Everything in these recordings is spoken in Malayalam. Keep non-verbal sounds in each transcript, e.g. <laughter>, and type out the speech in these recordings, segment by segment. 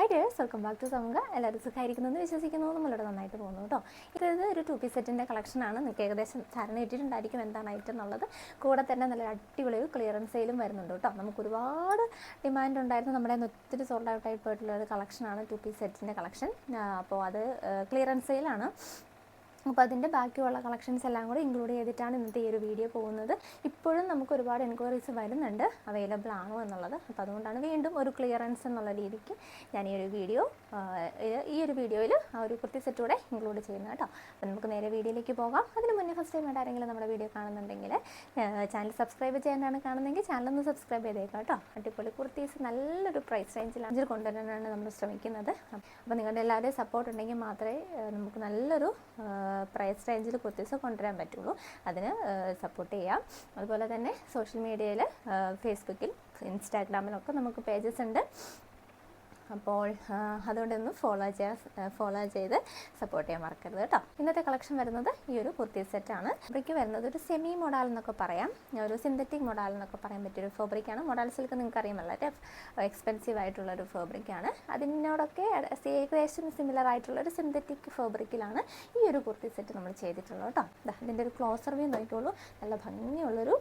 Hi dears welcome back to Samooha എല്ലാവരും സുഖമായിരിക്കുന്നു എന്ന് വിശ്വസിക്കുന്നു. നമ്മളിവിടെ നന്നായിട്ട് പോകുന്നു കേട്ടോ. ഇത് ഒരു ടു പി സെറ്റിന്റെ കളക്ഷനാണ് നിങ്ങൾക്ക് ഏകദേശം ധാരണ ഇട്ടിട്ടുണ്ടായിരിക്കും എന്താണ് ഐറ്റം എന്നുള്ളത് കൂടെ തന്നെ നല്ല അടിപൊളി ഒരു ക്ലിയറൻസ് വരുന്നുണ്ട് കേട്ടോ. നമുക്ക് ഒരുപാട് ഡിമാൻഡ് ഉണ്ടായിരുന്നു. നമ്മുടെ ഒത്തിരി സോൾഡ് ഔട്ട് ആയിട്ട് പോയിട്ടുള്ള ഒരു കളക്ഷനാണ് ടു പി സെറ്റിന്റെ കളക്ഷൻ അപ്പോൾ അത് ക്ലിയറൻസ് സെയിലാണ് അപ്പോൾ അതിന്റെ ബാക്കിയുള്ള കളക്ഷൻസ് എല്ലാം കൂടി ഇൻക്ലൂഡ് ചെയ്തിട്ടാണ് ഇന്നത്തെ ഈ ഒരു വീഡിയോ പോകുന്നത്. ഇപ്പോഴും നമുക്ക് ഒരുപാട് എൻക്വയറീസ് വരുന്നുണ്ട്. അവൈലബിൾ ആണോ എന്നുള്ളത്. അപ്പോൾ അതുകൊണ്ടാണ് വീണ്ടും ഒരു ക്ലിയറൻസ് എന്നുള്ള രീതിക്ക് ഞാൻ ഈ ഒരു വീഡിയോ ഈ ഒരു വീഡിയോയിൽ ആ ഒരു കുർത്തി സെറ്റോടെ ഇൻക്ലൂഡ് ചെയ്യുന്നത് കേട്ടോ. അപ്പോൾ നമുക്ക് നേരെ വീഡിയോയിലേക്ക് പോകാം. അതിന് മുന്നേ ഫസ്റ്റ് ടൈം ആയിട്ട് ആരെങ്കിലും നമ്മുടെ വീഡിയോ കാണുന്നുണ്ടെങ്കിൽ ചാനൽ സബ്സ്ക്രൈബ് ചെയ്യാനാണ് കാണുന്നതെങ്കിൽ ചാനലൊന്ന് സബ്സ്ക്രൈബ് ചെയ്തേക്കാം കേട്ടോ. അടിപൊളി കുർത്തീസ് നല്ലൊരു പ്രൈസ് റേഞ്ചിലാണ് കൊണ്ടുവരാനാണ് നമ്മൾ ശ്രമിക്കുന്നത്. അപ്പോൾ നിങ്ങളുടെ എല്ലാവരുടെയും സപ്പോർട്ട് ഉണ്ടെങ്കിൽ മാത്രമേ നമുക്ക് നല്ലൊരു പ്രൈസ് റേഞ്ചിൽ കുർത്തീസ് കൊണ്ടുവരാൻ പറ്റുള്ളൂ. അതിന് സപ്പോർട്ട് ചെയ്യാം. അതുപോലെ തന്നെ സോഷ്യൽ മീഡിയയിൽ ഫേസ്ബുക്കിൽ ഇൻസ്റ്റാഗ്രാമിലൊക്കെ നമുക്ക് പേജസ് ഉണ്ട്. അപ്പോൾ അതുകൊണ്ടൊന്ന് അതുകൊണ്ട് ഫോളോ ചെയ്യാൻ ഫോളോ ചെയ്ത് സപ്പോർട്ട് ചെയ്യാൻ മറക്കരുത് കേട്ടോ. ഇന്നത്തെ കളക്ഷൻ വരുന്നത് ഈ ഒരു കുർത്തി സെറ്റാണ് ഫാബ്രിക്ക് വരുന്നത് ഒരു സെമി മോഡൽ എന്നൊക്കെ പറയാം. ഒരു സിന്തറ്റിക് മോഡൽ എന്നൊക്കെ പറയാൻ പറ്റിയൊരു ഫാബ്രിക്കാണ് മോഡൽ സിൽക്ക് നിങ്ങൾക്ക് അറിയാമല്ലോ അല്ലേ? എക്സ്പെൻസീവ് ആയിട്ടുള്ള ഒരു ഫാബ്രിക്കാണ് അതിനോടൊക്കെ ഏകദേശം സിമിലർ ആയിട്ടുള്ള ഒരു സിന്തറ്റിക് ഫാബ്രിക്കിലാണ് ഈ ഒരു കുർത്തി സെറ്റ് നമ്മൾ ചെയ്തിട്ടുള്ളത് കേട്ടോ. ഇതിന്റെ ഒരു ക്ലോസർ വ്യൂ നോക്കിക്കോളൂ. നല്ല ഭംഗിയുള്ളൊരു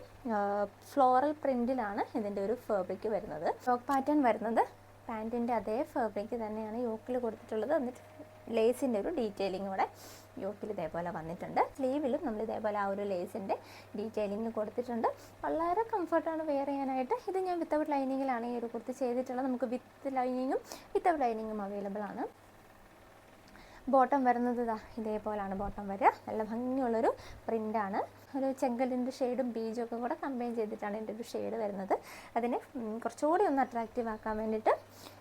ഫ്ലോറൽ പ്രിന്റിലാണ് ഇതിന്റെ ഒരു ഫാബ്രിക്ക് വരുന്നത്. ഫ്രോക്ക് പാറ്റേൺ വരുന്നത് പാന്റിന്റെ അതേ ഫാബ്രിക് തന്നെയാണ് യോക്കിൽ കൊടുത്തിട്ടുള്ളത്. എന്നിട്ട് ലേസിന്റെ ഒരു ഡീറ്റെയിലിംഗ് കൂടെ യോക്കിൽ ഇതേപോലെ വന്നിട്ടുണ്ട്. സ്ലീവിലും നമ്മൾ ഇതേപോലെ ആ ഒരു ലേസിന്റെ ഡീറ്റെയിലിംഗ് കൊടുത്തിട്ടുണ്ട്. വളരെ കംഫർട്ടാണ് വെയർ ചെയ്യാനായിട്ട്. ഇത് ഞാൻ വിത്തൗട്ട് ലൈനിങ്ങിലാണ് ഈ ഒരു കുർത്തി ചെയ്തിട്ടുള്ളത്. നമുക്ക് വിത്ത് ലൈനിങ്ങും വിത്തൗട്ട് ലൈനിങ്ങും അവൈലബിൾ ആണ്. ബോട്ടം വരുന്നത് ഇതാ ഇതേപോലാണ് ബോട്ടം വരിക. നല്ല ഭംഗിയുള്ളൊരു പ്രിന്റാണ് ഒരു ചെങ്കലിന്റെ ഷെയ്ഡും ബീജും ഒക്കെ കൂടെ കമ്പൈൻ ചെയ്തിട്ടാണ് എന്റെ ഒരു ഷെയ്ഡ് വരുന്നത്. അതിനെ കുറച്ചുകൂടി ഒന്ന് അട്രാക്റ്റീവ് ആക്കാൻ വേണ്ടിയിട്ട്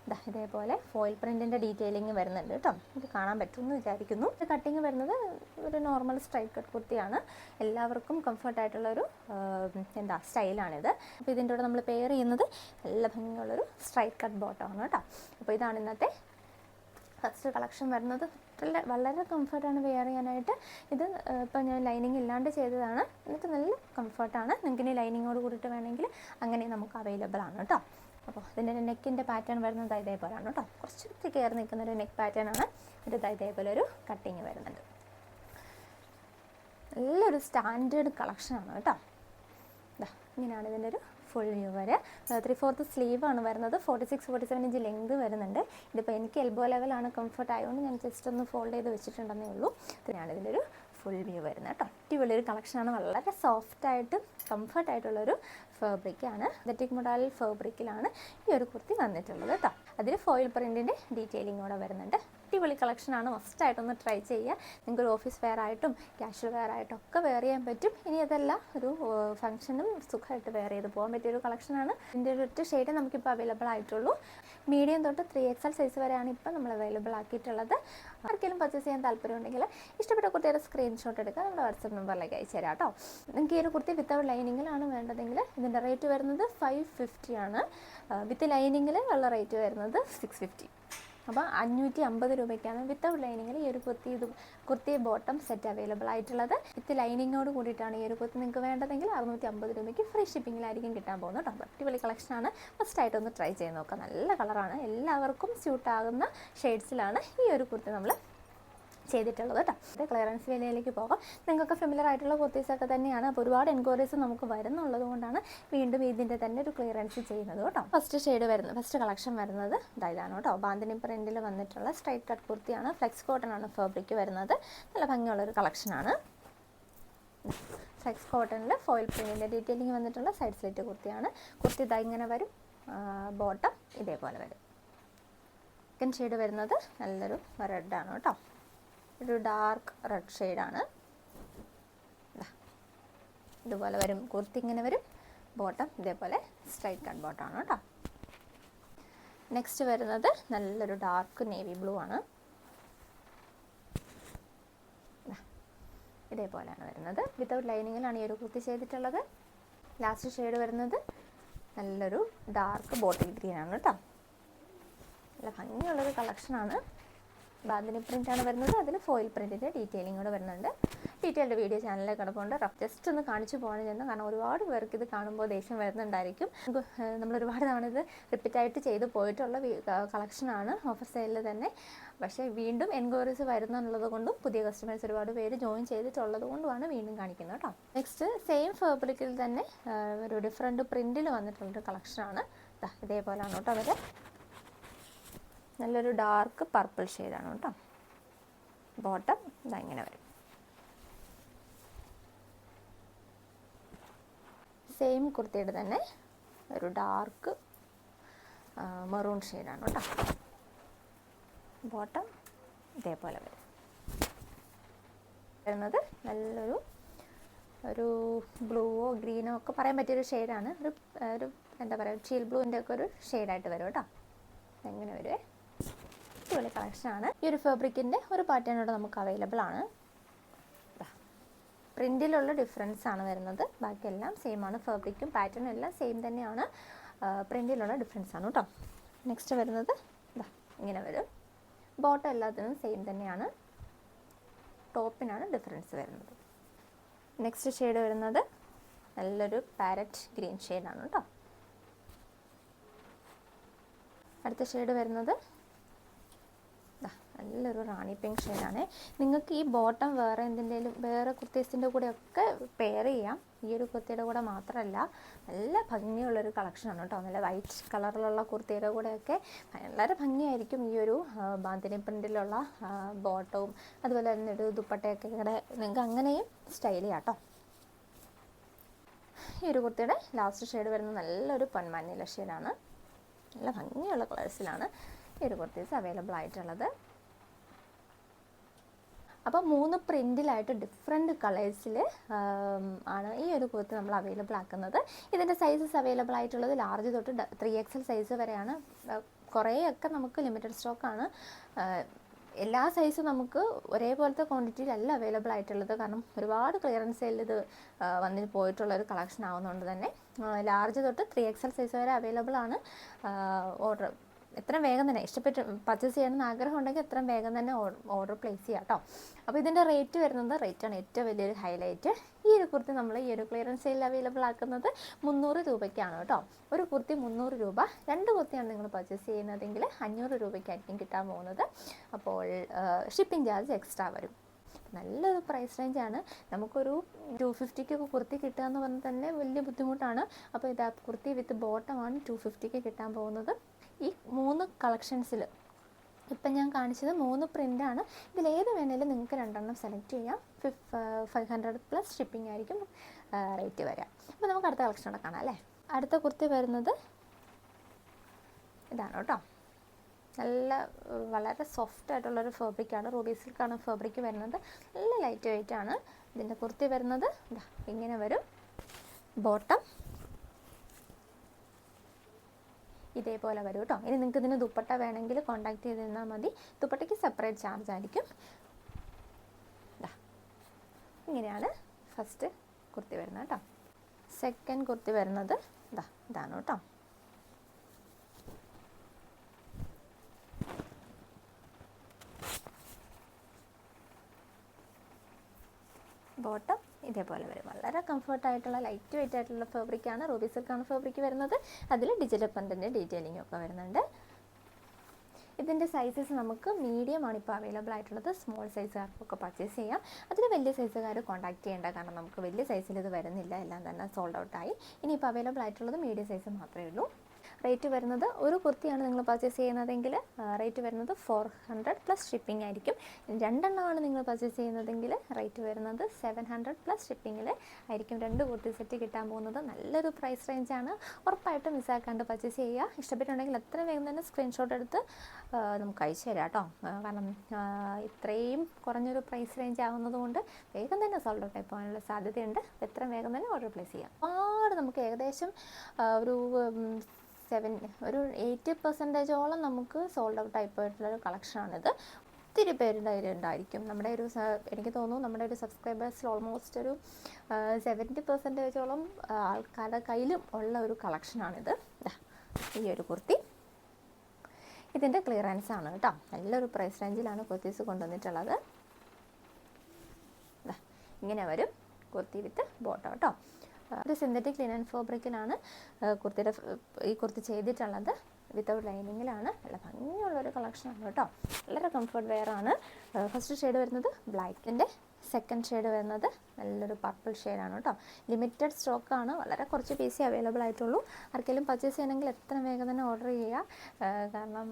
ഇതാ ഇതേപോലെ ഫോയിൽ പ്രിന്റിന്റെ ഡീറ്റെയിലിംഗ് വരുന്നുണ്ട് കേട്ടോ. ഇത് കാണാൻ പറ്റുമെന്ന് വിചാരിക്കുന്നു. ഇത് കട്ടിങ് വരുന്നത് ഒരു നോർമൽ സ്ട്രൈക്ക് കട്ട് കുർത്തിയാണ്. എല്ലാവർക്കും കംഫർട്ടായിട്ടുള്ള ഒരു എന്താ സ്റ്റൈലാണിത് അപ്പോൾ ഇതിന്റെ കൂടെ നമ്മൾ പെയർ ചെയ്യുന്നത് നല്ല ഭംഗിയുള്ളൊരു സ്ട്രൈക്ക് കട്ട് ബോട്ടമാണ് കേട്ടോ. അപ്പോൾ ഇതാണ് ഇന്നത്തെ ഫസ്റ്റ് കളക്ഷൻ വരുന്നത്. വളരെ വളരെ കംഫർട്ടാണ് വെയർ ചെയ്യാനായിട്ട്. ഇത് ഇപ്പം ഞാൻ ലൈനിങ് ഇല്ലാണ്ട് ചെയ്തതാണ്. എന്നിട്ട് നല്ല കംഫർട്ടാണ് നിങ്ങൾക്ക് ഇനി ലൈനിങ്ങോട് കൂടിയിട്ട് വേണമെങ്കിൽ അങ്ങനെ നമുക്ക് അവൈലബിൾ ആണ് കേട്ടോ അപ്പോൾ ഇതിന്റെ നെക്കിന്റെ പാറ്റേൺ വരുന്നത് ഇതേപോലെയാണ് കേട്ടോ കുറച്ച് കയറി നിൽക്കുന്ന ഒരു നെക്ക് പാറ്റേൺ ആണ്. ഇത് ഇതേപോലെ ഒരു കട്ടിങ് വരുന്നുണ്ട്. നല്ലൊരു സ്റ്റാൻഡേർഡ് കളക്ഷനാണ് കേട്ടോ ഇങ്ങനെയാണ് ഇതിന്റെ ഒരു ഫുൾ വ്യൂ വരെ ത്രീ ഫോർത്ത് ആണ് വരുന്നത്. Forty six forty seven inch length വരുന്നുണ്ട്. ഇതിപ്പോൾ എനിക്ക് എൽബോ ലെവലാണ് കംഫർട്ട് ആയതുകൊണ്ട് ഞാൻ ജസ്റ്റ് ഒന്ന് ഫോൾഡ് ചെയ്ത് വെച്ചിട്ടുണ്ടെന്നേ ഉള്ളൂ. ഇതിനാണ് ഇതിന്റെ ഒരു ഫുൾ വ്യൂ വരുന്നത് കേട്ടോ. അടിപൊളിയൊരു കളക്ഷനാണ് വളരെ സോഫ്റ്റായിട്ട് കംഫർട്ടായിട്ടുള്ളൊരു ഫാബ്രിക്കാണ് അതറ്റിക് മൊഡാൽ ഫാബ്രിക്കിലാണ് ഈ ഒരു കുർത്തി വന്നിട്ടുള്ളത് കേട്ടോ. അതിൽ ഫോയിൽ പ്രിന്റിന്റെ ഡീറ്റെയിലിംഗ് കൂടെ വരുന്നുണ്ട്. അടിപൊളി കളക്ഷനാണ് മസ്റ്റായിട്ടൊന്ന് ട്രൈ ചെയ്യുക. നിങ്ങൾക്ക് ഒരു ഓഫീസ് വെയർ ആയിട്ടും ക്യാഷ്വൽ വെയർ ആയിട്ടും ഒക്കെ വെയർ ചെയ്യാൻ പറ്റും. ഇനി അതല്ല ഒരു ഫംഗ്ഷനും സുഖമായിട്ട് വെയർ ചെയ്ത് പോകാൻ പറ്റിയ ഒരു കളക്ഷനാണ് ഇതിന്റെ ഒരു ഒറ്റ ഷെയ്ഡ് നമുക്കിപ്പോൾ അവൈലബിൾ ആയിട്ടുള്ളൂ. മീഡിയം തൊട്ട് ത്രീ എക്സൽ സൈസ് വരെയാണ് ഇപ്പോൾ നമ്മൾ അവൈലബിൾ ആക്കിയിട്ടുള്ളത്. ആർക്കെങ്കിലും പർച്ചേസ് ചെയ്യാൻ താല്പര്യമുണ്ടെങ്കിൽ ഇഷ്ടപ്പെട്ട കുട്ടിയുടെ സ്ക്രീൻഷോട്ട് എടുക്കുക. നമ്മുടെ വാട്സപ്പ് നമ്പറിലേക്ക് അയച്ചു തരാം കേട്ടോ. നിങ്ങൾക്ക് ഈ ഒരു കുർത്തി വിത്തൗട്ട് ലൈനിങ്ങിലാണ് വേണ്ടതെങ്കിൽ ഇതിന്റെ റേറ്റ് വരുന്നത് ഫൈവ് ഫിഫ്റ്റി ആണ്. വിത്ത് ലൈനിങ്ങിൽ ഉള്ള റേറ്റ് വരുന്നത് സിക്സ് ഫിഫ്റ്റി അപ്പോൾ അഞ്ഞൂറ്റി അമ്പത് രൂപയ്ക്കാണ് വിത്തൗട്ട് ലൈനിങ്ങിൽ ഈ ഒരു കുർത്തി ഇത് കുർത്തി ബോട്ടം സെറ്റ് അവൈലബിൾ ആയിട്ടുള്ളത്. വിത്ത് ലൈനിങ്ങോട് കൂടിയിട്ടാണ് ഈ ഒരു കുർത്തി നിങ്ങൾക്ക് വേണ്ടതെങ്കിൽ അറുന്നൂറ്റി അമ്പത് രൂപയ്ക്ക് ഫ്രീ ഷിപ്പിങ്ങിലായിരിക്കും കിട്ടാൻ പോകുന്നത് കേട്ടോ. അടിപൊളി കളക്ഷനാണ് ഫസ്റ്റായിട്ട് ഒന്ന് ട്രൈ ചെയ്ത് നോക്കാം. നല്ല കളറാണ് എല്ലാവർക്കും സ്യൂട്ടാകുന്ന ഷെയ്ഡ്സിലാണ് ഈ ഒരു കുർത്തി നമ്മൾ ചെയ്തിട്ടുള്ളത് കേട്ടോ അത് ക്ലിയറൻസ് വിലയിലേക്ക് പോകാം. നിങ്ങൾക്ക് ഫെമിലർ ആയിട്ടുള്ള കുർത്തീസൊക്കെ തന്നെയാണ്. അപ്പോൾ ഒരുപാട് എൻക്വയറീസ് നമുക്ക് വരുന്നുള്ളത് കൊണ്ടാണ് വീണ്ടും ഇതിന്റെ തന്നെ ഒരു ക്ലിയറൻസ് ചെയ്യുന്നത് കേട്ടോ ഫസ്റ്റ് ഷെയ്ഡ് വരുന്നത് ഫസ്റ്റ് കളക്ഷൻ വരുന്നത് ഇതാ ഇതാണ് കേട്ടോ ബാന്തിനി പ്രിന്റിൽ വന്നിട്ടുള്ള സ്ട്രൈറ്റ് കട്ട് കുർത്തിയാണ്. ഫ്ലെക്സ് കോട്ടൺ ആണ് ഫാബ്രിക് വരുന്നത്. നല്ല ഭംഗിയുള്ളൊരു കളക്ഷനാണ് ഫ്ലെക്സ് കോട്ടണിൽ ഫോയിൽ പ്രിന്റിന്റെ ഡീറ്റെയിലിംഗ് വന്നിട്ടുള്ള സൈഡ് സ്ലിറ്റ് കുർത്തിയാണ്. കുർത്തി ഇതാ ഇങ്ങനെ വരും. ബോട്ടം ഇതേപോലെ വരും. സെക്കൻഡ് ഷെയ്ഡ് വരുന്നത് നല്ലൊരു റെഡാണ് കേട്ടോ ഒരു ഡാർക്ക് റെഡ് ഷെയ്ഡാണ് ഇതുപോലെ വരും. കുർത്തി ഇങ്ങനെ വരും. ബോട്ടം ഇതേപോലെ സ്ട്രൈറ്റ് കട്ട് ബോട്ടമാണ് കേട്ടോ. നെക്സ്റ്റ് വരുന്നത് നല്ലൊരു ഡാർക്ക് നേവി ബ്ലൂ ആണ്. ഇതേപോലെയാണ് വരുന്നത്. വിത്തൗട്ട് ലൈനിങ്ങിലാണ് ഈ ഒരു കുർത്തി ചെയ്തിട്ടുള്ളത്. ലാസ്റ്റ് ഷെയ്ഡ് വരുന്നത് നല്ലൊരു ഡാർക്ക് ബോട്ടിൽ ഗ്രീൻ ആണ് കേട്ടോ. നല്ല ഭംഗിയുള്ളൊരു കളക്ഷനാണ് ബാന്തിനി പ്രിന്റാണ് വരുന്നത്. അതിൽ ഫോയിൽ പ്രിന്റിന്റെ ഡീറ്റെയിലിംഗ് കൂടെ വരുന്നുണ്ട്. ഡീറ്റെയിൽഡ് വീഡിയോ ചാനലിൽ കിടപ്പുണ്ട്. ജസ്റ്റ് ഒന്ന് കാണിച്ചു പോകണം ചെന്ന് കാരണം ഒരുപാട് പേർക്ക് ഇത് കാണുമ്പോൾ ദേഷ്യം വരുന്നുണ്ടായിരിക്കും. നമ്മൾ ഒരുപാട് തവണ ഇത് റിപ്പീറ്റായിട്ട് ചെയ്ത് പോയിട്ടുള്ള കളക്ഷനാണ് ഓഫർ സെയിലിൽ തന്നെ. പക്ഷേ വീണ്ടും എൻക്വയറീസ് വരുന്നുള്ളത് കൊണ്ടും പുതിയ കസ്റ്റമേഴ്സ് ഒരുപാട് പേര് ജോയിൻ ചെയ്തിട്ടുള്ളത് കൊണ്ടുമാണ് വീണ്ടും കാണിക്കുന്നത് കേട്ടോ. നെക്സ്റ്റ് സെയിം ഫാബ്രിക്കിൽ തന്നെ ഒരു ഡിഫറെന്റ് പ്രിന്റിൽ വന്നിട്ടുള്ളൊരു കളക്ഷനാണ് ഇതേപോലെയാണ് കേട്ടോ അവർ നല്ലൊരു ഡാർക്ക് പർപ്പിൾ ഷെയ്ഡാണ് കേട്ടോ. ബോട്ടം ഇതാ ഇങ്ങനെ വരും. സെയിം കുർത്തിയുടെ തന്നെ ഒരു ഡാർക്ക് മെറൂൺ ഷെയ്ഡാണ് കേട്ടോ. ബോട്ടം ഇതേപോലെ വരും. വരുന്നത് നല്ലൊരു ഒരു ബ്ലൂവോ ഗ്രീനോ ഒക്കെ പറയാൻ പറ്റിയൊരു ഷെയ്ഡാണ് ഒരു ഒരു എന്താ പറയുക ചീൽ ബ്ലൂവിന്റെ ഒക്കെ ഒരു ഷെയ്ഡായിട്ട് വരും കേട്ടോ. എങ്ങനെ വരുവേ. അടിപൊളി കളക്ഷനാണ് ഈ ഒരു ഫാബ്രിക്കിന്റെ ഒരു പാറ്റേൺ ഇവിടെ നമുക്ക് അവൈലബിൾ ആണ്. പ്രിന്റിലുള്ള ഡിഫറൻസ് ആണ് വരുന്നത്. ബാക്കിയെല്ലാം സെയിം ആണ്. ഫാബ്രിക്കും പാറ്റേണും എല്ലാം സെയിം തന്നെയാണ്. പ്രിന്റിലുള്ള ഡിഫറൻസ് ആണ് കേട്ടോ നെക്സ്റ്റ് വരുന്നത് ഇങ്ങനെ വരും. ബോട്ടം എല്ലാത്തിനും സെയിം തന്നെയാണ്. ടോപ്പിനാണ് ഡിഫറൻസ് വരുന്നത്. നെക്സ്റ്റ് ഷെയ്ഡ് വരുന്നത് നല്ലൊരു പാരറ്റ് ഗ്രീൻ ഷെയ്ഡാണ് കേട്ടോ അടുത്ത ഷെയ്ഡ് വരുന്നത് നല്ലൊരു റാണി പിങ്ക് ഷെയ്ഡാണ് നിങ്ങൾക്ക് ഈ ബോട്ടം വേറെ എന്തിന്റെയും വേറെ കുർത്തീസിന്റെ കൂടെ ഒക്കെ പെയർ ചെയ്യാം. ഈ ഒരു കുർത്തിയുടെ കൂടെ മാത്രമല്ല നല്ല ഭംഗിയുള്ളൊരു കളക്ഷനാണ് കേട്ടോ. നല്ല വൈറ്റ് കളറിലുള്ള കുർത്തിയുടെ കൂടെയൊക്കെ വളരെ ഭംഗിയായിരിക്കും ഈ ഒരു ബാന്തിനി പ്രിന്റിലുള്ള ബോട്ടവും. അതുപോലെ തന്നെ ഒരു ദുപ്പട്ടയൊക്കെ കൂടെ നിങ്ങൾക്ക് അങ്ങനെയും സ്റ്റൈൽ ചെയ്യാം കേട്ടോ. ഈ ഒരു കുർത്തിയുടെ ലാസ്റ്റ് ഷെയ്ഡ് വരുന്നത് നല്ലൊരു പൊന്മാനില ഷെയ്ഡാണ് നല്ല ഭംഗിയുള്ള കളേഴ്സിലാണ് ഈ ഒരു കുർത്തീസ് അവൈലബിൾ ആയിട്ടുള്ളത്. അപ്പോൾ മൂന്ന് പ്രിന്റിലായിട്ട് ഡിഫറെന്റ് കളേഴ്സിൽ ആണ് ഈ ഒരു കുർത്തി നമ്മൾ അവൈലബിൾ ആക്കുന്നത്. ഇതിന്റെ സൈസസ് അവൈലബിൾ ആയിട്ടുള്ളത് ലാർജ് തൊട്ട് ത്രീ എക്സൽ സൈസ് വരെയാണ്. കുറേയൊക്കെ നമുക്ക് ലിമിറ്റഡ് സ്റ്റോക്കാണ് എല്ലാ സൈസും നമുക്ക് ഒരേപോലത്തെ ക്വാണ്ടിറ്റിയിലല്ല അവൈലബിൾ ആയിട്ടുള്ളത്. കാരണം ഒരുപാട് ക്ലിയറൻസ് സെയിൽ ഇത് വന്നിന് വന്ന് പോയിട്ടുള്ള ഒരു കളക്ഷൻ ആവുന്നതുകൊണ്ട് തന്നെ. ലാർജ് തൊട്ട് ത്രീ എക്സൽ സൈസ് വരെ അവൈലബിൾ ആണ്. ഓർഡർ എത്രയും വേഗം തന്നെ ഇഷ്ടപ്പെട്ട് പർച്ചേസ് ചെയ്യണമെന്ന് ആഗ്രഹം ഉണ്ടെങ്കിൽ എത്രയും വേഗം തന്നെ ഓർഡർ പ്ലേസ് ചെയ്യാം കേട്ടോ അപ്പോൾ ഇതിന്റെ റേറ്റ് വരുന്നത് റേറ്റാണ് ഏറ്റവും വലിയൊരു ഹൈലൈറ്റ് ഈ ഒരു കുർത്തി നമ്മൾ ഈ ഒരു ക്ലിയറൻസ് സെയിൽ അവൈലബിൾ ആക്കുന്നത് മുന്നൂറ് രൂപയ്ക്കാണ് കേട്ടോ ഒരു കുർത്തി മുന്നൂറ് രൂപ രണ്ട് കുർത്തിയാണ് നിങ്ങൾ പർച്ചേസ് ചെയ്യുന്നതെങ്കിൽ അഞ്ഞൂറ് രൂപയ്ക്കായിരിക്കും കിട്ടാൻ പോകുന്നത്. അപ്പോൾ ഷിപ്പിംഗ് ചാർജ് എക്സ്ട്രാ വരും. നല്ലൊരു പ്രൈസ് റേഞ്ചാണ് നമുക്കൊരു ടു ഫിഫ്റ്റിക്കൊക്കെ കുർത്തി കിട്ടുക എന്ന് പറഞ്ഞാൽ തന്നെ വലിയ ബുദ്ധിമുട്ടാണ്. അപ്പോൾ ഇത് കുർത്തി വിത്ത് ബോട്ടമാണ് ടു ഫിഫ്റ്റിക്ക് കിട്ടാൻ പോകുന്നത്. ഈ മൂന്ന് കളക്ഷൻസിൽ ഇപ്പം ഞാൻ കാണിച്ചത് മൂന്ന് പ്രിന്റാണ് ഇതിലേത് വേണേലും നിങ്ങൾക്ക് രണ്ടെണ്ണം സെലക്ട് ചെയ്യാം. ഫിഫ് ഫൈവ് ഹൺഡ്രഡ് പ്ലസ് ഷിപ്പിംഗ് ആയിരിക്കും റേറ്റ് വരിക. അപ്പോൾ നമുക്ക് അടുത്ത കളക്ഷൻ കൂടെ കാണാം അല്ലേ? അടുത്ത കുർത്തി വരുന്നത് ഇതാണ് കേട്ടോ. നല്ല വളരെ സോഫ്റ്റ് ആയിട്ടുള്ളൊരു ഫാബ്രിക്കാണ് റൂബി സിൽക്കാണ് ഫാബ്രിക് വരുന്നത്. നല്ല ലൈറ്റ് വെയിറ്റ് ആണ്. ഇതിന്റെ കുർത്തി വരുന്നത് ഇങ്ങനെ വരും. ബോട്ടം ഇതേപോലെ വരും കേട്ടോ ഇനി നിങ്ങൾക്ക് ഇതിന് ദുപ്പട്ട വേണമെങ്കിൽ കോൺടാക്ട് ചെയ്ത് തന്നാൽ മതി. ദുപ്പട്ടയ്ക്ക് സെപ്പറേറ്റ് ചാർജ് ആയിരിക്കും. ഇങ്ങനെയാണ് ഫസ്റ്റ് കുർത്തി വരുന്നത് കേട്ടോ സെക്കൻഡ് കുർത്തി വരുന്നത് ഇതാ ഇതാണ് കേട്ടോ ബോട്ടം ഇതേപോലെ വരും. വളരെ കംഫർട്ടായിട്ടുള്ള ലൈറ്റ് വെയിറ്റ് ആയിട്ടുള്ള ഫാബ്രിക്കാണ് റൂബി സിൽക്കാണ് ഫാബ്രിക് വരുന്നത്. അതിൽ ഡിജിറ്റൽ പണ്ടിന്റെ ഡീറ്റെയിലിംഗ് ഒക്കെ വരുന്നുണ്ട്. ഇതിന്റെ സൈസസ് നമുക്ക് മീഡിയം ആണ് ഇപ്പോൾ അവൈലബിൾ ആയിട്ടുള്ളത്. സ്മോൾ സൈസുകാർക്കൊക്കെ പർച്ചേസ് ചെയ്യാം. അതിൽ വലിയ സൈസുകാർ കോൺടാക്ട് ചെയ്യേണ്ട കാരണം നമുക്ക് വലിയ സൈസിൽ ഇത് വരുന്നില്ല. എല്ലാം തന്നെ സോൾഡ് ഔട്ടായി ഇപ്പോൾ അവൈലബിൾ ആയിട്ടുള്ളത് മീഡിയം സൈസ് മാത്രമേ ഉള്ളൂ. റേറ്റ് വരുന്നത് ഒരു കുർത്തിയാണ് നിങ്ങൾ പർച്ചേസ് ചെയ്യുന്നതെങ്കിൽ റേറ്റ് വരുന്നത് ഫോർ ഹൺഡ്രഡ് പ്ലസ് ഷിപ്പിംഗ് ആയിരിക്കും. രണ്ടെണ്ണമാണ് നിങ്ങൾ പർച്ചേസ് ചെയ്യുന്നതെങ്കിൽ റേറ്റ് വരുന്നത് സെവൻ ഹൺഡ്രഡ് പ്ലസ് ഷിപ്പിങ്ങിൽ ആയിരിക്കും. രണ്ട് കുർത്തി സെറ്റ് കിട്ടാൻ പോകുന്നത് നല്ലൊരു പ്രൈസ് റേഞ്ചാണ് ഉറപ്പായിട്ടും മിസ്സാക്കാണ്ട് പർച്ചേസ് ചെയ്യുക. ഇഷ്ടപ്പെട്ടുണ്ടെങ്കിൽ എത്ര വേഗം തന്നെ സ്ക്രീൻഷോട്ട് എടുത്ത് നമുക്ക് അയച്ചു തരാം കേട്ടോ. കാരണം ഇത്രയും കുറഞ്ഞൊരു പ്രൈസ് റേഞ്ച് ആവുന്നത് കൊണ്ട് വേഗം തന്നെ സോൾഡ് ഔട്ട് ആയി പോകാനുള്ള സാധ്യതയുണ്ട് എത്രയും വേഗം തന്നെ ഓർഡർ പ്ലേസ് ചെയ്യാം. ഒരുപാട് നമുക്ക് ഏകദേശം ഒരു സെവൻ ഒരു എയ്റ്റി പെർസെന്റേജോളം നമുക്ക് സോൾഡ് ഔട്ട് ആയി പോയിട്ടുള്ളൊരു കളക്ഷനാണിത് ഒത്തിരി പേരുടെ കയ്യിലുണ്ടായിരിക്കും നമ്മുടെ ഒരു എനിക്ക് തോന്നുന്നു നമ്മുടെ ഒരു സബ്സ്ക്രൈബേഴ്സിൽ ഓൾമോസ്റ്റ് ഒരു സെവന്റി പെർസെന്റേജോളം ആൾക്കാരുടെ കയ്യിലും ഉള്ള ഒരു കളക്ഷനാണിത് ഈ ഒരു കുർത്തി. ഇതിന്റെ ക്ലിയറൻസ് ആണ് കേട്ടോ. നല്ലൊരു പ്രൈസ് റേഞ്ചിലാണ് കുർത്തീസ് കൊണ്ടുവന്നിട്ടുള്ളത്. ഇങ്ങനെ വരും കുർത്തി വിത്ത് ബോട്ടം കേട്ടോ. ഇത് സിന്തറ്റിക് ലിനൻ ഫാബ്രിക്കിലാണ് കുർത്തിയുടെ ഈ കുർത്തി ചെയ്തിട്ടുള്ളത്. വിത്തൗട്ട് ലൈനിങ്ങിലാണ് നല്ല ഭംഗിയുള്ളൊരു ആണ് കേട്ടോ. വളരെ കംഫർട്ട് വെയർ ആണ്. ഫസ്റ്റ് ഷെയ്ഡ് വരുന്നത് ബ്ലാക്കിന്റെ സെക്കൻഡ് ഷെയ്ഡ് വരുന്നത് നല്ലൊരു പർപ്പിൾ ഷെയ്ഡാണ് കേട്ടോ. ലിമിറ്റഡ് സ്റ്റോക്കാണ് വളരെ കുറച്ച് പീസേ അവൈലബിൾ ആയിട്ടുള്ളൂ. ആർക്കെങ്കിലും പർച്ചേസ് ചെയ്യണമെങ്കിൽ എത്ര വേഗം തന്നെ ഓർഡർ ചെയ്യുക. കാരണം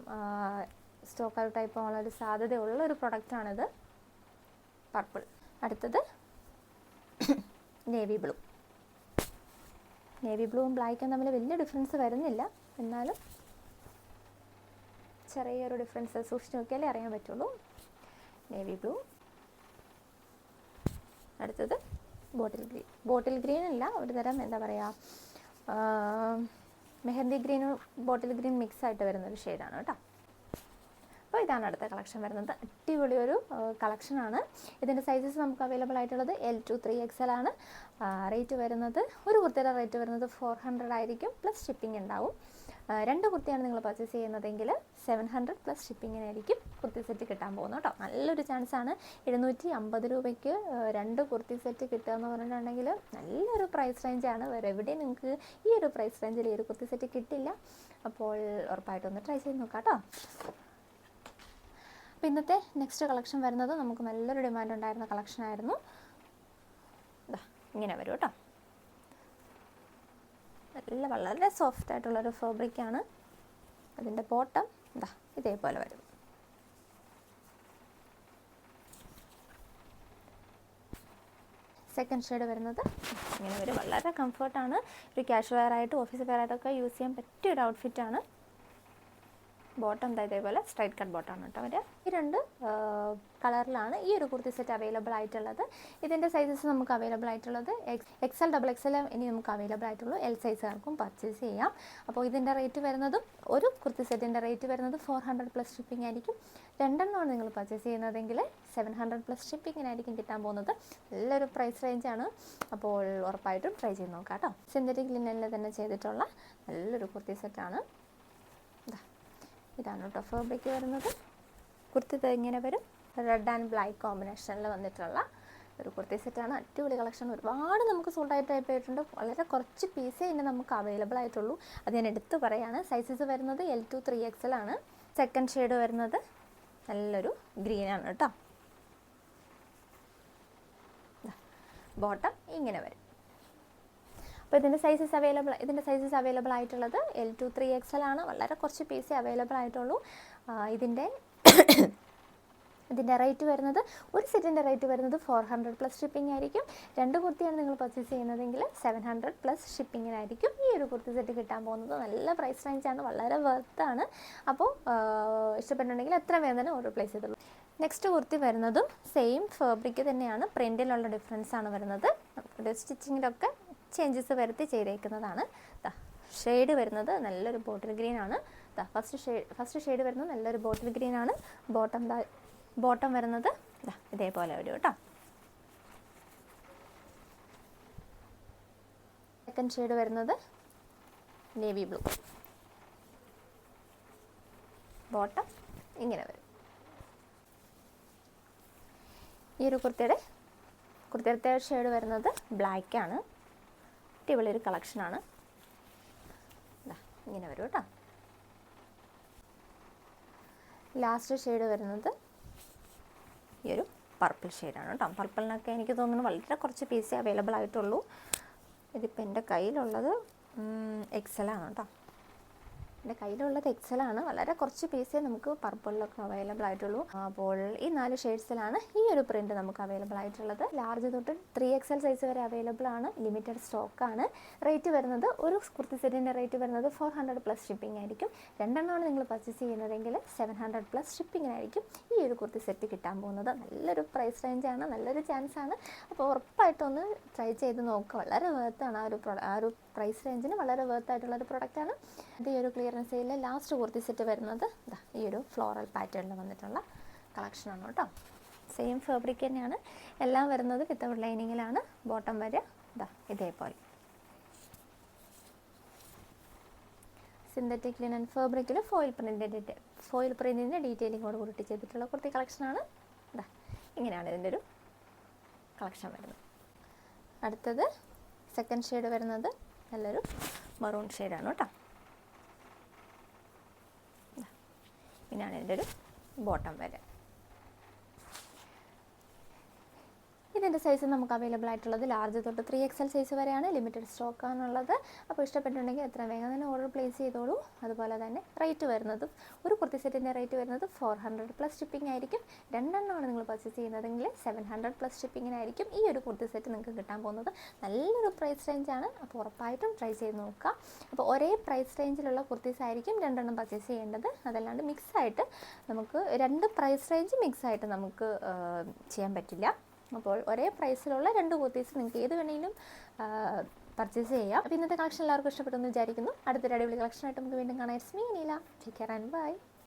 സ്റ്റോക്ക് ഔട്ട് ആയി പോകാനുള്ള ഒരു സാധ്യതയുള്ള ഒരു പ്രൊഡക്റ്റാണിത് പർപ്പിൾ അടുത്തത് <coughs> നേവി ബ്ലൂ നേവി ബ്ലൂവും ബ്ലാക്കും തമ്മിൽ വലിയ ഡിഫറൻസ് വരുന്നില്ല. എന്നാലും ചെറിയൊരു ഡിഫറൻസ് സൂക്ഷിച്ച് നോക്കിയാലേ അറിയാൻ പറ്റുള്ളൂ. നേവി ബ്ലൂ അടുത്തത് ബോട്ടിൽ ഗ്രീൻ ബോട്ടിൽ ഗ്രീൻ അല്ല ഒരു തരം എന്താ പറയുക മെഹന്തി ഗ്രീനും ബോട്ടിൽ ഗ്രീൻ മിക്സ് ആയിട്ട് വരുന്ന ഒരു ഷെയ്ഡാണ് കേട്ടോ. അപ്പോൾ ഇതാണ് അടുത്ത കളക്ഷൻ വരുന്നത്. അടിപൊളി ഒരു കളക്ഷനാണ് ഇതിന്റെ സൈസസ് നമുക്ക് അവൈലബിൾ ആയിട്ടുള്ളത് L to three X L ആണ്. റേറ്റ് വരുന്നത് ഒരു കുർത്തിയുടെ റേറ്റ് വരുന്നത് ഫോർ ഹൺഡ്രഡ് ആയിരിക്കും പ്ലസ് ഷിപ്പിംഗ് ഉണ്ടാവും. രണ്ട് കുർത്തിയാണ് നിങ്ങൾ പർച്ചേസ് ചെയ്യുന്നതെങ്കിൽ സെവൻ ഹൺഡ്രഡ് പ്ലസ് ഷിപ്പിങ്ങിനായിരിക്കും കുർത്തി സെറ്റ് കിട്ടാൻ പോകുന്നത് കേട്ടോ. നല്ലൊരു ചാൻസാണ് എഴുന്നൂറ്റി അമ്പത് രൂപയ്ക്ക് രണ്ട് കുർത്തി സെറ്റ് കിട്ടുക എന്ന് പറഞ്ഞിട്ടുണ്ടെങ്കിൽ നല്ലൊരു പ്രൈസ് റേഞ്ചാണ് വേറെ എവിടെയും നിങ്ങൾക്ക് ഈ ഒരു പ്രൈസ് റേഞ്ചിൽ ഈ ഒരു കുർത്തി സെറ്റ് കിട്ടില്ല. അപ്പോൾ ഉറപ്പായിട്ടൊന്ന് ട്രൈ ചെയ്ത് നോക്കാം കേട്ടോ. അപ്പോൾ ഇന്നത്തെ നെക്സ്റ്റ് കളക്ഷൻ വരുന്നത് നമുക്ക് നല്ലൊരു ഡിമാൻഡ് ഉണ്ടായിരുന്ന ദാ ഇങ്ങനെ വരും കേട്ടോ. നല്ല വളരെ സോഫ്റ്റ് ആയിട്ടുള്ളൊരു ഫാബ്രിക്കാണ് അതിന്റെ ബോട്ടം ഇതാ ഇതേപോലെ വരും. സെക്കൻഡ് ഷെയ്ഡ് വരുന്നത് ഇങ്ങനെ ഒരു വളരെ കംഫർട്ടാണ് ഒരു ക്യാഷ് വെയർ ആയിട്ട് ഓഫീസ് വെയർ ആയിട്ടൊക്കെ യൂസ് ചെയ്യാൻ പറ്റിയ ഒരു ഔട്ട്ഫിറ്റാണ് ബോട്ടം ദാ ഇതേപോലെ സ്ട്രൈറ്റ് കട്ട് ബോട്ടമാണ് കേട്ടോ അവർ ഈ രണ്ട് കളറിലാണ് ഈ ഒരു കുർത്തി സെറ്റ് അവൈലബിൾ ആയിട്ടുള്ളത്. ഇതിന്റെ സൈസസ് നമുക്ക് അവൈലബിൾ ആയിട്ടുള്ളത് എക്സ് എൽ ഡബിൾ എൽ ഇനി നമുക്ക് അവൈലബിൾ ആയിട്ടുള്ളൂ എൽ സൈസുകാർക്കും പർച്ചേസ് ചെയ്യാം. അപ്പോൾ ഇതിന്റെ റേറ്റ് വരുന്നതും ഒരു കുർത്തി സെറ്റിന്റെ റേറ്റ് വരുന്നത് ഫോർ ഹൺഡ്രഡ് പ്ലസ് ഷിപ്പിംഗ് ആയിരിക്കും. രണ്ടെണ്ണമാണ് നിങ്ങൾ പർച്ചേസ് ചെയ്യുന്നതെങ്കിൽ സെവൻ ഹൺഡ്രഡ് പ്ലസ് ഷിപ്പിങ്ങിനായിരിക്കും കിട്ടാൻ പോകുന്നത്. നല്ലൊരു പ്രൈസ് റേഞ്ചാണ് അപ്പോൾ ഉറപ്പായിട്ടും ട്രൈ ചെയ്ത് നോക്കാം കേട്ടോ. സിന്തറ്റിക് ലിനനിൽ തന്നെ ചെയ്തിട്ടുള്ള നല്ലൊരു കുർത്തി സെറ്റാണ് ഇതാണ് കേട്ടോ. ഫാബ്രിക് വരുന്നത്. കുർത്തി ഇങ്ങനെ വരും. റെഡ് ആൻഡ് ബ്ലാക്ക് കോമ്പിനേഷനിൽ വന്നിട്ടുള്ള ഒരു കുർത്തി സെറ്റാണ് അടിപൊളി കളക്ഷൻ ഒരുപാട് നമുക്ക് സോൾഡ് ആയിട്ട് ആയിട്ടുണ്ട് വളരെ കുറച്ച് പീസേ ഇനി നമുക്ക് അവൈലബിൾ ആയിട്ടുള്ളൂ. അത് ഞാൻ എടുത്തു പറയാണ്. സൈസസ് വരുന്നത് എൽ ടു ത്രീ എക്സൽ ആണ്. സെക്കൻഡ് ഷെയ്ഡ് വരുന്നത് നല്ലൊരു ഗ്രീൻ ആണ് കേട്ടോ. ബോട്ടം ഇങ്ങനെ വരും. അപ്പോൾ ഇതിന്റെ സൈസസ് അവൈലബിൾ ഇതിന്റെ സൈസസ് അവൈലബിൾ ആയിട്ടുള്ളത് L to three X L ആണ്. വളരെ കുറച്ച് പീസേ അവൈലബിൾ ആയിട്ടുള്ളൂ. ഇതിന്റെ <coughs> ഇതിന്റെ റേറ്റ് വരുന്നത് ഒരു സെറ്റിന്റെ റേറ്റ് വരുന്നത് ഫോർ ഹൺഡ്രഡ് പ്ലസ് ഷിപ്പിംഗ് ആയിരിക്കും. രണ്ട് കുർത്തിയാണ് നിങ്ങൾ പർച്ചേസ് ചെയ്യുന്നതെങ്കിൽ സെവൻ ഹൺഡ്രഡ് പ്ലസ് ഷിപ്പിങ്ങിനായിരിക്കും ഈ ഒരു കുർത്തി സെറ്റ് കിട്ടാൻ പോകുന്നത് നല്ല പ്രൈസ് റേഞ്ചാണ് വളരെ വർത്ത് അപ്പോൾ ഇഷ്ടപ്പെട്ടുണ്ടെങ്കിൽ എത്ര തന്നെ ഓർഡർ പ്ലേസ് ചെയ്തുള്ളൂ നെക്സ്റ്റ് കുർത്തി വരുന്നതും സെയിം ഫാബ്രിക് തന്നെയാണ്. പ്രിന്റിലുള്ള ഡിഫറൻസ് ആണ് വരുന്നത്. സ്റ്റിച്ചിങ്ങിലൊക്കെ ചേഞ്ചസ് വരുത്തി ചെയ്തേക്കുന്നതാണ്. ഷെയ്ഡ് വരുന്നത് നല്ലൊരു ബോട്ടിൽ ഗ്രീൻ ആണ്. ഫസ്റ്റ് ഷെയ്ഡ് ഫസ്റ്റ് ഷെയ്ഡ് വരുന്നത് നല്ലൊരു ബോട്ടിൽ ഗ്രീൻ ആണ്. ബോട്ടം ബോട്ടം വരുന്നത് ഇതേപോലെ വരും കേട്ടോ. സെക്കൻഡ് ഷെയ്ഡ് വരുന്നത് നേവി ബ്ലൂ ബോട്ടം ഇങ്ങനെ വരും. ഈ ഒരു കുർത്തിയുടെ കുർത്തിയുടെ ഷെയ്ഡ് വരുന്നത് ബ്ലാക്ക് ഒരു കളക്ഷനാണ്. ഇങ്ങനെ വരും കേട്ടോ ലാസ്റ്റ് ഷെയ്ഡ് വരുന്നത് ഈ ഒരു പർപ്പിൾ ഷെയ്ഡാണ് കേട്ടോ പർപ്പിളിനൊക്കെ എനിക്ക് തോന്നുന്നു വളരെ കുറച്ച് പീസേ അവൈലബിൾ ആയിട്ടുള്ളൂ. ഇതിപ്പോൾ എന്റെ കയ്യിലുള്ളത് എക്സലാണ് കേട്ടോ എന്റെ കയ്യിലുള്ളത് എക്സലാണ് വളരെ കുറച്ച് പീസേ നമുക്ക് പർപ്പിളിലൊക്കെ അവൈലബിൾ ആയിട്ടുള്ളൂ. അപ്പോൾ ഈ നാല് ഷെയ്ഡ്സിലാണ് ഈ ഒരു പ്രിന്റ് നമുക്ക് അവൈലബിൾ ആയിട്ടുള്ളത്. ലാർജ് തൊട്ട് ത്രീ എക്സൽ സൈസ് വരെ അവൈലബിൾ ആണ്. ലിമിറ്റഡ് സ്റ്റോക്ക് ആണ്. റേറ്റ് വരുന്നത് ഒരു കുർത്തി സെറ്റിന്റെ റേറ്റ് വരുന്നത് ഫോർ ഹൺഡ്രഡ് പ്ലസ് ഷിപ്പിംഗ് ആയിരിക്കും. രണ്ടെണ്ണമാണ് നിങ്ങൾ പർച്ചേസ് ചെയ്യുന്നതെങ്കിൽ സെവൻ ഹൺഡ്രഡ് പ്ലസ് ഷിപ്പിങ്ങിനായിരിക്കും ഈ ഒരു കുർത്തി സെറ്റ് കിട്ടാൻ പോകുന്നത്. നല്ലൊരു പ്രൈസ് റേഞ്ചാണ് നല്ലൊരു ചാൻസ് ആണ്. അപ്പോൾ ഉറപ്പായിട്ടൊന്ന് ട്രൈ ചെയ്ത് നോക്കുക വളരെ വേർത്താണ് ആ ഒരു ആ ഒരു പ്രൈസ് റേഞ്ചിന് വളരെ വർത്ത് ആയിട്ടുള്ള ഒരു പ്രൊഡക്റ്റാണ് ഇത് ഈ ഒരു ക്ലിയറൻസ് സെയിലെ ലാസ്റ്റ് കുർത്തി സെറ്റ് വരുന്നത്. ഈ ഒരു ഫ്ലോറൽ പാറ്റേണിൽ വന്നിട്ടുള്ള കളക്ഷനാണ് കേട്ടോ. സെയിം ഫാബ്രിക് തന്നെയാണ്. എല്ലാം വരുന്നത് വിത്തൗട്ട് ലൈനിങ്ങിലാണ് ബോട്ടം വരെ ഇതാ ഇതേപോലെ. സിന്തറ്റിക് ലിനൻ ഫാബ്രിക്കിൽ ഫോയിൽ പ്രിന്റിന്റെ ഫോയിൽ പ്രിന്റിന്റെ ഡീറ്റെയിലിങ്ങോട് കൂടി ചെയ്തിട്ടുള്ള കുർത്തി കളക്ഷനാണ് ഇതാ ഇങ്ങനെയാണ് ഇതിന്റെ ഒരു കളക്ഷൻ വരുന്നത്. അടുത്തത് സെക്കൻഡ് ഷെയ്ഡ് വരുന്നത്. നല്ലൊരു മറൂൺ ഷെയ്ഡാണ് കേട്ടോ ഇതാ. പിന്നെയാണ് ഇതിന്റെ ഒരു ബോട്ടം വരെ ഇതിന്റെ സൈസ് നമുക്ക് അവൈലബിൾ ആയിട്ടുള്ളത്? ലാർജ് തൊട്ട് ത്രീ എക്സൽ സൈസ് വരെയാണ് ലിമിറ്റഡ് സ്റ്റോക്കാണുള്ളത് അപ്പോൾ ഇഷ്ടപ്പെട്ടിട്ടുണ്ടെങ്കിൽ എത്ര വേഗം തന്നെ ഓർഡർ പ്ലേസ് ചെയ്തോളൂ. അതുപോലെ തന്നെ റേറ്റ് വരുന്നത് ഒരു കുർത്തി സെറ്റിന്റെ റേറ്റ് വരുന്നത് ഫോർ ഹൺഡ്രഡ് പ്ലസ് ഷിപ്പിംഗ് ആയിരിക്കും. രണ്ടെണ്ണമാണ് നിങ്ങൾ പർച്ചേസ് ചെയ്യുന്നതെങ്കിൽ സെവൻ ഹൺഡ്രഡ് പ്ലസ് ഷിപ്പിങ്ങിനായിരിക്കും ഈ ഒരു കുർത്തി സെറ്റ് നിങ്ങൾക്ക് കിട്ടാൻ പോകുന്നത്. നല്ലൊരു പ്രൈസ് റേഞ്ചാണ് അപ്പോൾ ഉറപ്പായിട്ടും ട്രൈ ചെയ്ത് നോക്കുക. അപ്പോൾ ഒരേ പ്രൈസ് റേഞ്ചിലുള്ള കുർത്തീസ് ആയിരിക്കും രണ്ടെണ്ണം പർച്ചേസ് ചെയ്യേണ്ടത്. അതല്ലാണ്ട് മിക്സ് ആയിട്ട് നമുക്ക് രണ്ട് പ്രൈസ് റേഞ്ച് മിക്സ് ആയിട്ട് നമുക്ക് ചെയ്യാൻ പറ്റില്ല. അപ്പോൾ ഒരേ പ്രൈസിലുള്ള രണ്ട് കുർത്തീസ് നിങ്ങൾക്ക് ഏത് വേണമെങ്കിലും പർച്ചേസ് ചെയ്യാം. അപ്പോൾ ഇന്നത്തെ കളക്ഷൻ എല്ലാവർക്കും ഇഷ്ടപ്പെട്ടെന്ന് വിചാരിക്കുന്നു. അടുത്തൊരു അടിപൊളി കളക്ഷനായിട്ട് നമുക്ക് വീണ്ടും കാണാം. It's take care and bye